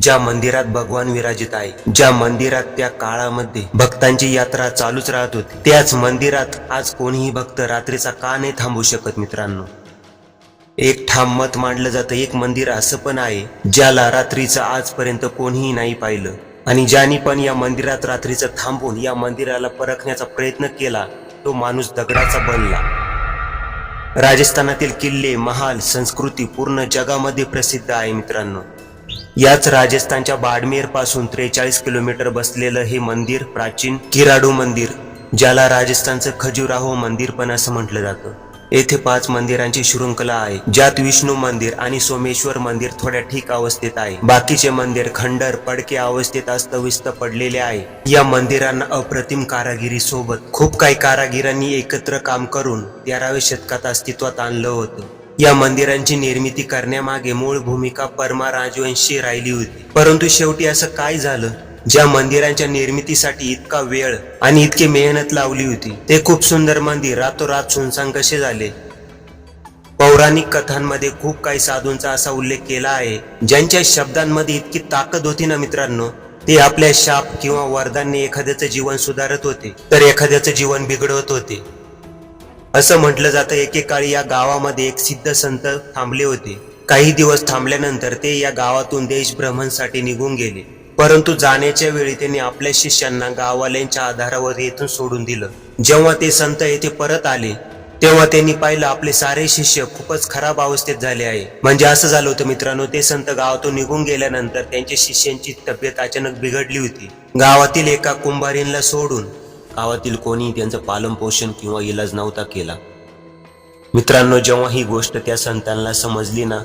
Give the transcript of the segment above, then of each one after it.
ज्या मंदिरात भगवान विराजित आहे ज्या मंदिरात त्या काळामध्ये भक्तांची यात्रा चालूच राहत होती त्याच मंदिरात आज कोणीही भक्त रात्रीचा का नाही थांबू शकत मित्रांनो? एक ठाम मत मांडलं जातं एक मंदिर असं पण आहे ज्याला रात्रीचं आजपर्यंत कोणीही नाही पाहिलं. आणि ज्याने पण या मंदिरात रात्रीचं थांबून या मंदिराला परखण्याचा प्रयत्न केला तो माणूस दगडाचा बनला. राजस्थानातील किल्ले महाल संस्कृती पूर्ण जगामध्ये प्रसिद्ध आहे मित्रांनो. याच राजस्थानच्या बाडमेरपासून त्रेचाळीस किलोमीटर बसलेलं हे मंदिर प्राचीन किराडू मंदिर ज्याला राजस्थानचं खजुराहो मंदिर पण असं म्हटलं जातं. येथे पाच मंदिरांची शृंखला आहे ज्यात विष्णू मंदिर आणि सोमेश्वर मंदिर थोड्या ठीक अवस्थेत आहे. बाकीचे मंदिर खंडर पडके अवस्थेत अस्तव्यस्त पडलेले आहे. या मंदिरांना अप्रतिम कारागिरी सोबत खूप काही कारागिरांनी एकत्र काम करून तेराव्या शतकात अस्तित्वात आणलं होतं. या मंदिरांची निर्मिती करण्यामागे मूळ भूमिका परमा राजवंशी राहिली होती. परंतु शेवटी असं काय झालं? ज्या मंदिरांच्या निर्मितीसाठी इतका वेळ आणि इतकी मेहनत लावली होती ते खूप सुंदर मंदिर रातोरात सुनसान कसे झाले. पौराणिक कथांमध्ये खूप काही साधूंचा असा उल्लेख केला आहे ज्यांच्या शब्दांमध्ये इतकी ताकद होती ना मित्रांनो? ते आपल्या शाप किंवा वरदानने एखाद्याचं जीवन सुधारत होते तर एखाद्याचं जीवन बिघडवत होते. असं म्हटलं जातं एकेकाळी या गावामध्ये एक सिद्ध संत थांबले होते. काही दिवस थांबल्यानंतर ते या गावातून देशभ्रमणसाठी निघून गेले. परंतु जाण्याच्या वेळी त्यांनी आपल्या शिष्यांना गाववाल्यांच्या आधारावर येथून सोडून दिलं. जेव्हा ते संत येथे परत आले तेव्हा त्यांनी पाहिलं आपले सारे शिष्य खूपच खराब अवस्थेत झाले आहे. म्हणजे असं झालं होतं मित्रांनो ते संत गावातून निघून गेल्यानंतर त्यांच्या शिष्यांची तब्येत अचानक बिघडली होती. गावातील एका कुंभारींना सोडून गावातील कोणी त्यांचं पालनपोषण किंवा इलाज नव्हता केला. मित्रांनो जेव्हा ही गोष्ट त्या संतांना समजली ना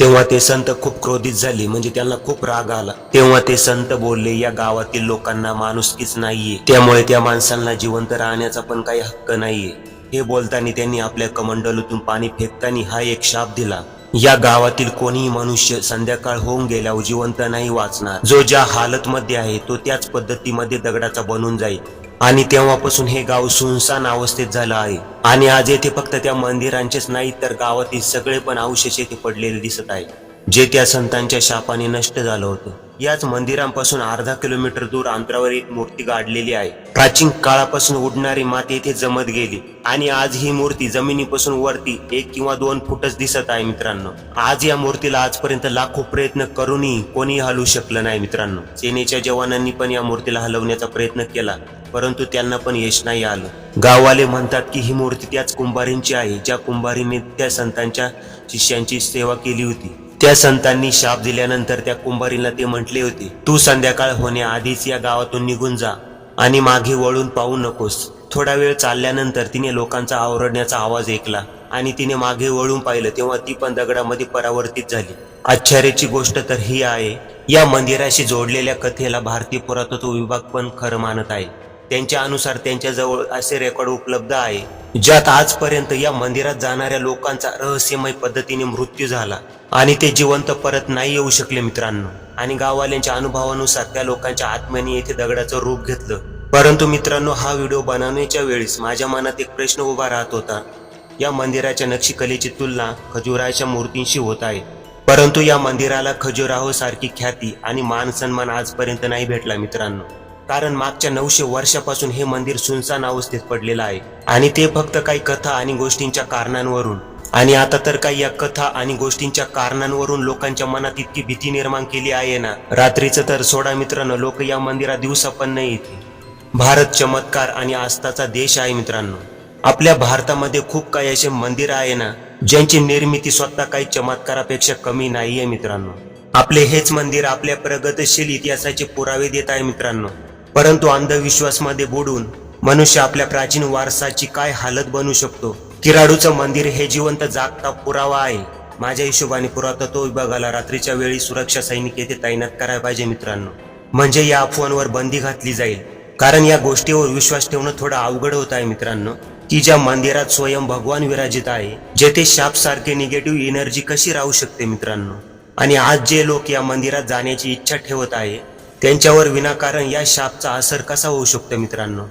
तेव्हा ते संत खूप क्रोधित झाले. म्हणजे त्यांना खूप राग आला. तेव्हा ते संत बोलले या गावातील लोकांना माणुसकीच नाहीये. त्यामुळे त्या माणसांना जिवंत राहण्याचा पण काही हक्क नाहीये. हे बोलताना त्यांनी आपल्या कमंडलूतून पाणी फेकताना हा एक शाप दिला. या गावातील कोणीही मनुष्य संध्याकाळ होऊन गेल्यावर जिवंत नाही वाचणार. जो ज्या हालत मध्ये आहे तो त्याच पद्धतीमध्ये दगडाचा बनून जाईल. आणि तेव्हापासून हे गाव सुनसान अवस्थेत झालं आहे. आणि आज येथे फक्त त्या मंदिरांचेच नाही तर गावातील सगळे पण अवशेष येथे पडलेले दिसत आहे जे त्या संतांच्या शापाने नष्ट झालं होतं. याच मंदिरांपासून अर्धा किलोमीटर दूर अंतरावर एक मूर्ती गाडलेली आहे. प्राचीन काळापासून उडणारी माती येथे जमत गेली आणि आज ही मूर्ती जमिनीपासून वरती एक किंवा दोन फुटच दिसत आहे मित्रांनो. आज या मूर्तीला आजपर्यंत लाखो प्रयत्न करूनही कोणी हलवू शकलं नाही मित्रांनो. सेनेच्या जवानांनी पण या मूर्तीला हलवण्याचा प्रयत्न केला परंतु त्यांना पण यश नाही आलं. गाववाले म्हणतात की ही मूर्ती त्याच कुंभारींची आहे ज्या कुंभारीने त्या संतांच्या शिष्यांची सेवा केली होती. त्या संतांनी शाप दिल्यानंतर त्या कुंभारीला ते म्हटले होते तू संध्याकाळ होण्याआधीच या गावातून निघून जा आणि मागे वळून पाहू नकोस. थोडा वेळ चालल्यानंतर तिने लोकांचा आवरडण्याचा आवाज ऐकला आणि तिने मागे वळून पाहिलं तेव्हा ती पण दगडामध्ये परावर्तित झाली. आश्चर्याची गोष्ट तर ही आहे या मंदिराशी जोडलेल्या कथेला भारतीय पुरातत्व विभाग पण खरं मानत आहे. त्यांच्या अनुसार त्यांच्याजवळ असे रेकॉर्ड उपलब्ध आहे ज्यात आजपर्यंत या मंदिरात जाणाऱ्या लोकांचा रहस्यमय पद्धतीने मृत्यू झाला आणि ते जिवंत परत नाही येऊ शकले मित्रांनो. आणि गाववाल्यांच्या अनुभवानुसार त्या लोकांच्या आत्म्याने येथे दगडाचं रूप घेतलं. परंतु मित्रांनो हा व्हिडिओ बनवण्याच्या वेळेस माझ्या मनात एक प्रश्न उभा राहत होता. या मंदिराच्या नक्षीकलेची तुलना खजुराच्या मूर्तींशी होत आहे. परंतु या मंदिराला खजुराहो सारखी ख्याती आणि मान सन्मान आजपर्यंत नाही भेटला मित्रांनो. कारण मागच्या नऊशे वर्षापासून हे मंदिर सुनसान अवस्थेत पडलेलं आहे. आणि ते फक्त काही कथा आणि गोष्टींच्या कारणांवरून. आणि आता तर काही या कथा आणि गोष्टींच्या कारणांवरून लोकांच्या मनात इतकी भीती निर्माण केली आहे ना. रात्रीचं तर सोडा मित्रांनो लोक या मंदिरात दिवसा पण नाही येते. भारत चमत्कार आणि आस्थाचा देश आहे मित्रांनो. आपल्या भारतामध्ये खूप काही असे मंदिर आहे ना ज्यांची निर्मिती स्वतः काही चमत्कारापेक्षा कमी नाहीये मित्रांनो. आपले हेच मंदिर आपल्या प्रगतशील इतिहासाचे पुरावे देत आहे मित्रांनो. परंतु अंधविश्वासमध्ये बुडून मनुष्य आपल्या प्राचीन वारसाची काय हालत बनू शकतो? किराडूचं मंदिर हे जिवंत जागता पुरावा आहे. माझ्या हिशोबाने पुरातत्व विभागाला रात्रीच्या वेळी सुरक्षा सैनिक येथे तैनात करायला पाहिजे मित्रांनो. म्हणजे या अफवांवर बंदी घातली जाईल. कारण या गोष्टीवर विश्वास ठेवणं थोडं अवघड होत आहे मित्रांनो. की ज्या मंदिरात स्वयं भगवान विराजित आहे जेथे शाप सारखे निगेटिव्ह एनर्जी कशी राहू शकते मित्रांनो? आणि आज जे लोक या मंदिरात जाण्याची इच्छा ठेवत आहे त्यांच्यावर विनाकारण या शापचा असर कसा होऊ शकतो मित्रांनो?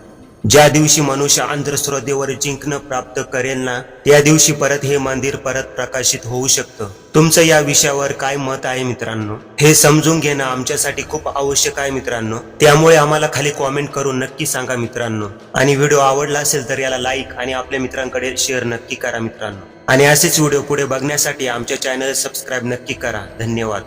ज्या दिवशी मनुष्य अंधश्रद्धेवर जिंकणं प्राप्त करेल ना त्या दिवशी परत हे मंदिर परत प्रकाशित होऊ शकतं. तुमचं या विषयावर काय मत आहे मित्रांनो? हे समजून घेणं आमच्यासाठी खूप आवश्यक आहे मित्रांनो. त्यामुळे आम्हाला खाली कॉमेंट करून नक्की सांगा मित्रांनो. आणि व्हिडिओ आवडला असेल तर याला लाईक आणि आपल्या मित्रांकडे शेअर नक्की करा मित्रांनो. आणि असेच व्हिडिओ पुढे बघण्यासाठी आमच्या चॅनल सबस्क्राईब नक्की करा. धन्यवाद.